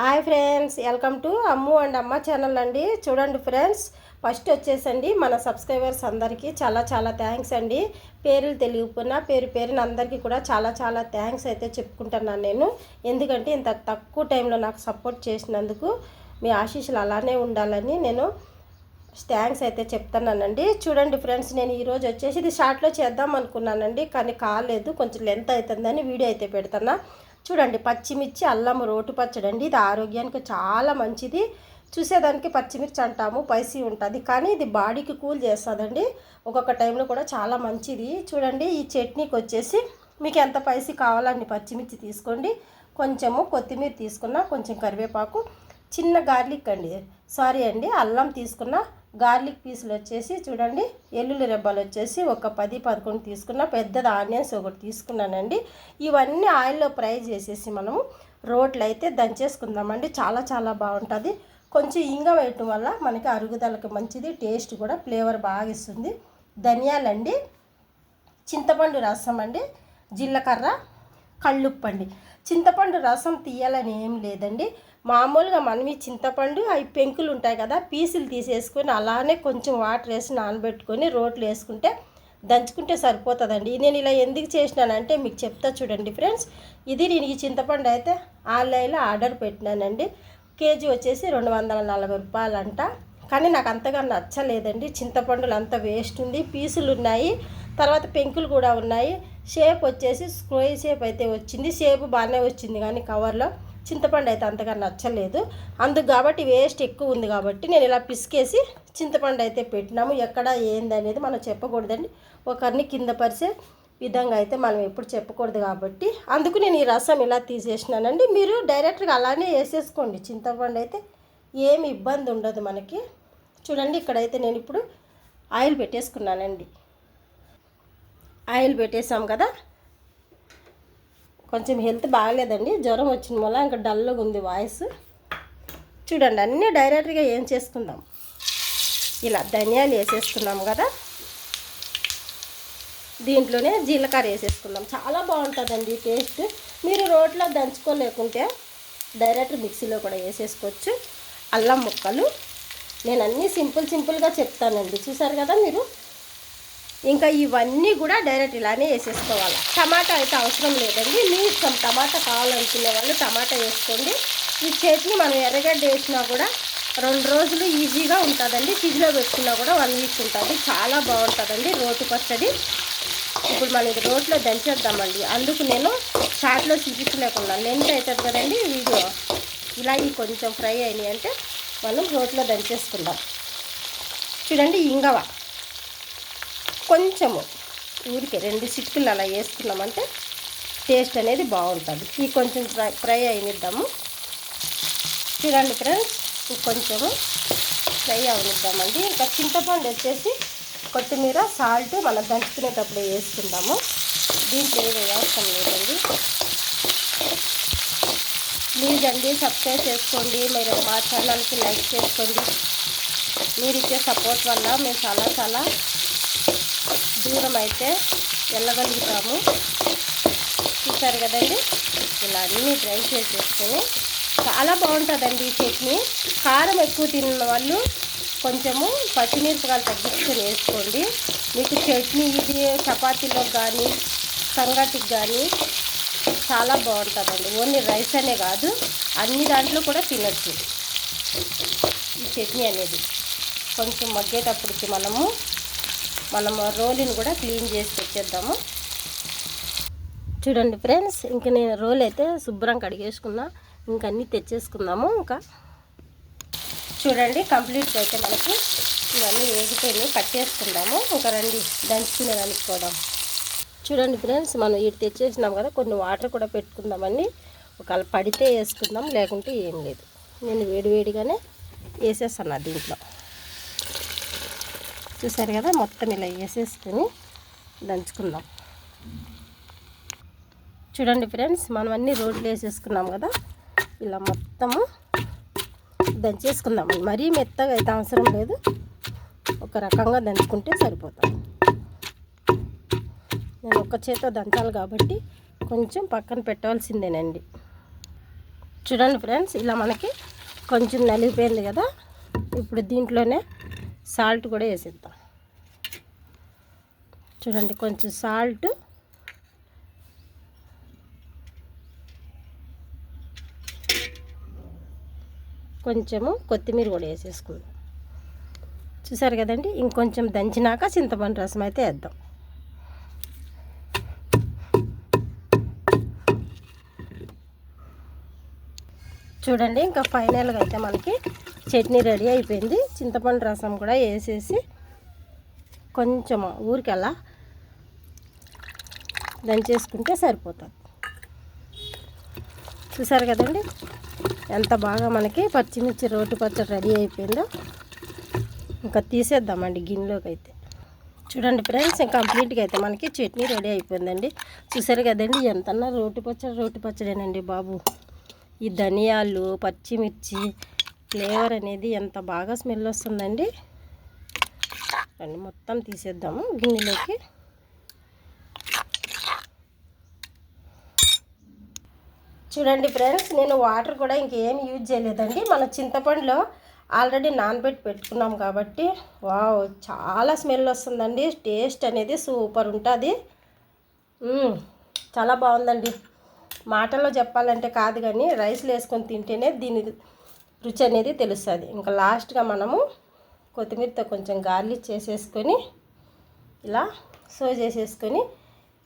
Hi friends welcome to Ammu and Amma channel అండి. చూడండి friends first వచ్చేసండి మన సబ్స్క్రైబర్స్ అందరికీ చాలా చాలా థ్యాంక్స్ అండి. పేర్లు తెలియకపోయినా పేరు పేరున అందరికీ కూడా చాలా చాలా థ్యాంక్స్ అయితే చెప్పుకుంటున్నాను నేను. ఎందుకంటే ఇంత తక్కువ టైంలో నాకు సపోర్ట్ చేసినందుకు మీ ఆశీస్సులు అలానే ఉండాలని నేను థ్యాంక్స్ అయితే చెప్తున్నానండి. చూడండి ఫ్రెండ్స్ నేను ఈరోజు వచ్చేసి ఇది షార్ట్లో చేద్దాం అనుకున్నానండి కానీ కాలేదు కొంచెం లెంత్ అవుతుందని వీడియో అయితే పెడుతున్నా. చూడండి పచ్చిమిర్చి అల్లం రోటు పచ్చడి అండి. ఇది ఆరోగ్యానికి చాలా మంచిది. చూసేదానికి పచ్చిమిర్చి అంటాము పైసీ ఉంటుంది. కానీ ఇది బాడీకి కూల్ చేస్తుందండి. ఒక్కొక్క టైంలో కూడా చాలా మంచిది. చూడండి ఈ చట్నీకి వచ్చేసి మీకు ఎంత పైసీ కావాలండి పచ్చిమిర్చి తీసుకోండి. కొంచెము కొత్తిమీర తీసుకున్న కొంచెం కరివేపాకు చిన్న గార్లిక్ అండి. సారీ అండి అల్లం తీసుకున్న గార్లిక్ పీసులు వచ్చేసి చూడండి ఎల్లుల్లి రెబ్బలు వచ్చేసి ఒక పది పదకొండు తీసుకున్న పెద్దది ఆనియన్స్ ఒకటి తీసుకున్నానండి. ఇవన్నీ ఆయిల్లో ఫ్రై చేసేసి మనము రోట్లు అయితే దంచేసుకుందామండి. చాలా చాలా బాగుంటుంది. కొంచెం ఇంగ వేయటం వల్ల మనకి అరుగుదలకు మంచిది టేస్ట్ కూడా ఫ్లేవర్ బాగా ఇస్తుంది. ధనియాలండి చింతపండు రసం అండి జీలకర్ర కళ్ళుప్పండి చింతపండు రసం తీయాలని ఏం లేదండి. మామూలుగా మనం ఈ చింతపండు అవి పెంకులు ఉంటాయి కదా పీసులు తీసేసుకొని అలానే కొంచెం వాటర్ వేసి నానబెట్టుకొని రోట్లు వేసుకుంటే దంచుకుంటే సరిపోతుందండి. నేను ఇలా ఎందుకు చేసినానంటే మీకు చెప్తా చూడండి ఫ్రెండ్స్. ఇది నేను ఈ చింతపండు అయితే ఆన్లైన్లో ఆర్డర్ పెట్టినానండి. కేజీ వచ్చేసి రెండు వందల నలభై రూపాయలంట. కానీ నాకు అంతగా నచ్చలేదండి. చింతపండులు అంత వేస్ట్ ఉంది. పీసులు ఉన్నాయి. తర్వాత పెంకులు కూడా ఉన్నాయి. షేప్ వచ్చేసి స్క్రోయ్ షేప్ అయితే వచ్చింది. షేప్ బాగానే వచ్చింది కానీ కవర్లో. చింతపండు అయితే అంతగా నచ్చలేదు. అందుకు కాబట్టి వేస్ట్ ఎక్కువ ఉంది కాబట్టి నేను ఇలా పిసికేసి చింతపండు అయితే పెట్టినాము. ఎక్కడ ఏంది అనేది మనం చెప్పకూడదండి. ఒకరిని కింద పరిచే విధంగా అయితే మనం ఎప్పుడు చెప్పకూడదు కాబట్టి. అందుకు నేను ఈ రసం ఇలా తీసేసినానండి. మీరు డైరెక్ట్గా అలానే వేసేసుకోండి. చింతపండు అయితే ఏమి ఇబ్బంది ఉండదు మనకి. చూడండి ఇక్కడైతే నేను ఇప్పుడు ఆయిల్ పెట్టేసుకున్నానండి. ఆయిల్ పెట్టేసాం కదా. కొంచెం హెల్త్ బాగాలేదండి. జ్వరం వచ్చిన వల్ల ఇంకా డల్గా ఉంది వాయిస్. చూడండి అన్నీ డైరెక్ట్గా ఏం చేసుకుందాం. ఇలా ధనియాలు వేసేసుకున్నాం కదా. దీంట్లోనే జీలకర్ర వేసేసుకుందాం. చాలా బాగుంటుందండి టేస్ట్. మీరు రోట్లో దంచుకోలేకుంటే డైరెక్ట్ మిక్సీలో కూడా వేసేసుకోవచ్చు. అల్లం ముక్కలు. నేను అన్నీ సింపుల్ సింపుల్గా చెప్తానండి. చూసారు కదా మీరు? ఇంకా ఇవన్నీ కూడా డైరెక్ట్ ఇలానే వేసేసుకోవాలి. టమాటా అయితే అవసరం లేదండి. మీ ఇష్టం టమాటా కావాలనుకునే వాళ్ళు టమాటా వేసుకోండి. ఈ చట్నీ మనం ఎర్రగడ్డ వేసినా కూడా రెండు రోజులు ఈజీగా ఉంటుందండి. ఫ్రిడ్జ్లో పెట్టుకున్నా కూడా వన్ వీక్ ఉంటుంది. చాలా బాగుంటుందండి రోటి పచ్చడి. ఇప్పుడు మనం ఇది రోట్లో దంచేద్దామండి. అందుకు నేను షార్ట్లో చూపించలేకుండా లెంత్ అవుతుంది కదండి వీడియో. ఇలా కొంచెం ఫ్రై అయినాయి అంటే మనం రోట్లో దంచేసుకుందాం. చూడండి ఇంగవ. కొంచెము ఊరికే రెండు చిక్కులు అలా వేసుకున్నామంటే టేస్ట్ అనేది బాగుంటుంది. ఈ కొంచెం ఫ్రై ఫ్రై అయినిద్దాము. చూడండి ఫ్రెండ్స్ కొంచెము ఫ్రై అవనిద్దామండి ఇంకా చింతపండు వచ్చేసి కొత్తిమీర సాల్ట్ మనం దంచుకునేటప్పుడు వేసుకుందాము. దీంట్లో ఏదో వేస్తాం లేదండి. ప్లీజ్ అండి సబ్స్క్రైబ్ చేసుకోండి. మీరు మా ఛానల్కి లైక్ చేసుకోండి. మీరు ఇచ్చే సపోర్ట్ వల్ల మేము చాలా చాలా దూరం అయితే వెళ్ళగలుగుతాము. చూసారు కదండి? ఇలా అన్నీ డ్రై చేసేసుకొని చాలా బాగుంటుందండి ఈ చట్నీ. కారం ఎక్కువ తిన్న వాళ్ళు కొంచెము పచ్చిమిరపకాయలు తగ్గించుకొని వేసుకోండి. మీకు చట్నీ ఇది చపాతీలో కానీ సంగటికి కానీ చాలా బాగుంటుందండి. ఓన్లీ రైస్ అనే కాదు అన్ని దాంట్లో కూడా తినచ్చు ఈ చట్నీ అనేది. కొంచెం మగ్గేటప్పటికి మనము మనము రోలిని కూడా క్లీన్ చేసి తెచ్చేద్దాము చూడండి ఫ్రెండ్స్ ఇంకా నేను రోల్ అయితే శుభ్రం కడిగేసుకున్నా. ఇంకా అన్నీ తెచ్చేసుకుందాము ఇంకా. చూడండి కంప్లీట్గా అయితే మనకి ఇవన్నీ వేగిపోయి కట్టేసుకుందాము ఇంకా రండి దంచుకునే దానికి కూడా. చూడండి ఫ్రెండ్స్ మనం ఇటు తెచ్చేసినాం కదా కొన్ని వాటర్ కూడా పెట్టుకుందామండి ఒకవేళ పడితే వేసుకుందాం లేకుంటే ఏం లేదు. నేను వేడివేడిగానే వేసేస్తాను దీంట్లో. చూసారు కదా మొత్తం ఇలా వేసేసుకొని దంచుకుందాం. చూడండి ఫ్రెండ్స్ మనం అన్నీ రోడ్లు వేసేసుకున్నాం కదా ఇలా మొత్తము దంచేసుకుందాం. మరీ మెత్తగా అయితే అవసరం లేదు ఒక రకంగా దంచుకుంటే సరిపోతుంది నేను ఒక్క చేత దంచాలి కాబట్టి కొంచెం పక్కన పెట్టవలసిందేనండి. చూడండి ఫ్రెండ్స్ ఇలా మనకి కొంచెం నలిగిపోయింది కదా ఇప్పుడు దీంట్లోనే సాల్ట్ కూడా వేసేద్దాం. చూడండి కొంచెం సాల్ట్. కొంచెము కొత్తిమీర కూడా వేసేసుకుందాం. చూసారు కదండి ఇంకొంచెం దంచినాక చింతపండు రసం అయితే వేద్దాం. చూడండి ఇంకా ఫైనల్గా అయితే మనకి చట్నీ రెడీ అయిపోయింది. చింతపండు రసం కూడా వేసేసి కొంచెం ఊరికి అలా దంచేసుకుంటే సరిపోతుంది. చూసారు కదండి? ఎంత బాగా మనకి పచ్చిమిర్చి రోటి పచ్చడి రెడీ అయిపోయిందో. ఇంకా తీసేద్దామండి గిన్నెలోకి అయితే. చూడండి ఫ్రెండ్స్ కంప్లీట్గా అయితే మనకి చట్నీ రెడీ అయిపోయిందండి. చూసారు కదండి? ఎంతన్నా రోటి పచ్చడి రోటి పచ్చడేనండి బాబు. ఈ ధనియాలు పచ్చిమిర్చి ఫ్లేవర్ అనేది ఎంత బాగా స్మెల్ వస్తుందండి? రండి మొత్తం తీసేద్దాము గిన్నెలోకి. చూడండి ఫ్రెండ్స్ నేను వాటర్ కూడా ఇంకేం యూజ్ చేయలేదండి. మన చింతపండులో ఆల్రెడీ నానబెట్టి పెట్టుకున్నాం కాబట్టి వావ్ చాలా స్మెల్ వస్తుందండి. టేస్ట్ అనేది సూపర్ ఉంటుంది. చాలా బాగుందండి. మాటల్లో చెప్పాలంటే కాదు కానీ రైస్లు వేసుకొని తింటేనే దీని రుచి అనేది తెలుస్తుంది. ఇంకా లాస్ట్గా మనము కొత్తిమీరతో కొంచెం గార్లిక్ చేసేసుకొని ఇలా సో చేసేసుకొని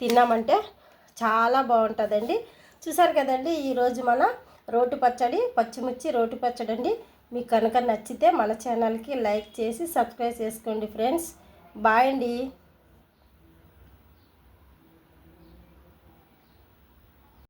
తిన్నామంటే చాలా బాగుంటుందండి. చూసారు కదండి ఈరోజు మన రోటి పచ్చడి పచ్చిమిర్చి రోటి పచ్చడి అండి. మీకు కనుక నచ్చితే మన ఛానల్కి లైక్ చేసి సబ్స్క్రైబ్ చేసుకోండి ఫ్రెండ్స్. బాయ్ అండి.